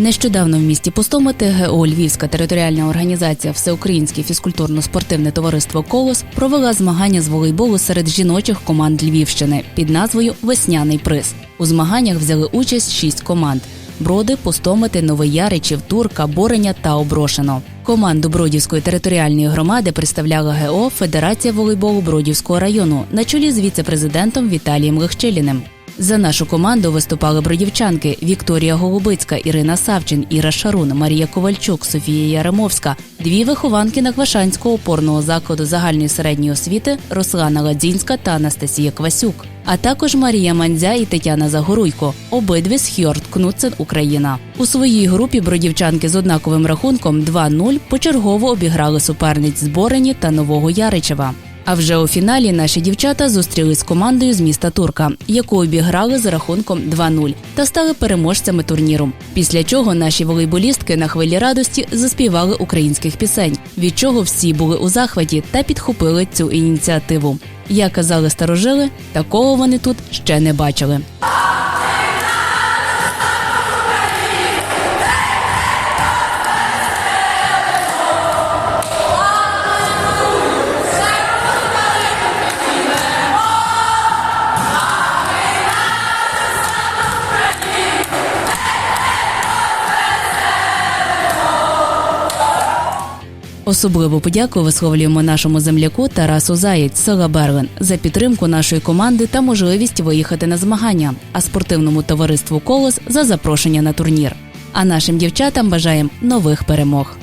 Нещодавно в місті Пустоми ТГО Львівська територіальна організація Всеукраїнське фізкультурно-спортивне товариство Колос провела змагання з волейболу серед жіночих команд Львівщини під назвою Весняний приз. У змаганнях взяли участь шість команд: Броди, Пустомити, Новий Яричів, Турка, Бореня та Оброшено. Команду Бродівської територіальної громади представляла ГО Федерація волейболу Бродівського району на чолі з віце-президентом Віталієм Легчеліним. За нашу команду виступали бродівчанки Вікторія Голубицька, Ірина Савчин, Іра Шарун, Марія Ковальчук, Софія Яремовська, дві вихованки Наквашанського опорного закладу загальної середньої освіти Руслана Ладзінська та Анастасія Квасюк, а також Марія Мандзя і Тетяна Загоруйко, обидві з Хьорд Кнутсен, Україна. У своїй групі бродівчанки з однаковим рахунком 2-0 почергово обіграли суперниць з Борені та Нового Яричева. А вже у фіналі наші дівчата зустрілись з командою з міста Турка, яку обіграли за рахунком 2-0 та стали переможцями турніру. Після чого наші волейболістки на хвилі радості заспівали українських пісень, від чого всі були у захваті та підхопили цю ініціативу. Як казали старожили, такого вони тут ще не бачили. Особливу подяку висловлюємо нашому земляку Тарасу Заєць села Берлин за підтримку нашої команди та можливість виїхати на змагання, а спортивному товариству Колос за запрошення на турнір. А нашим дівчатам бажаємо нових перемог.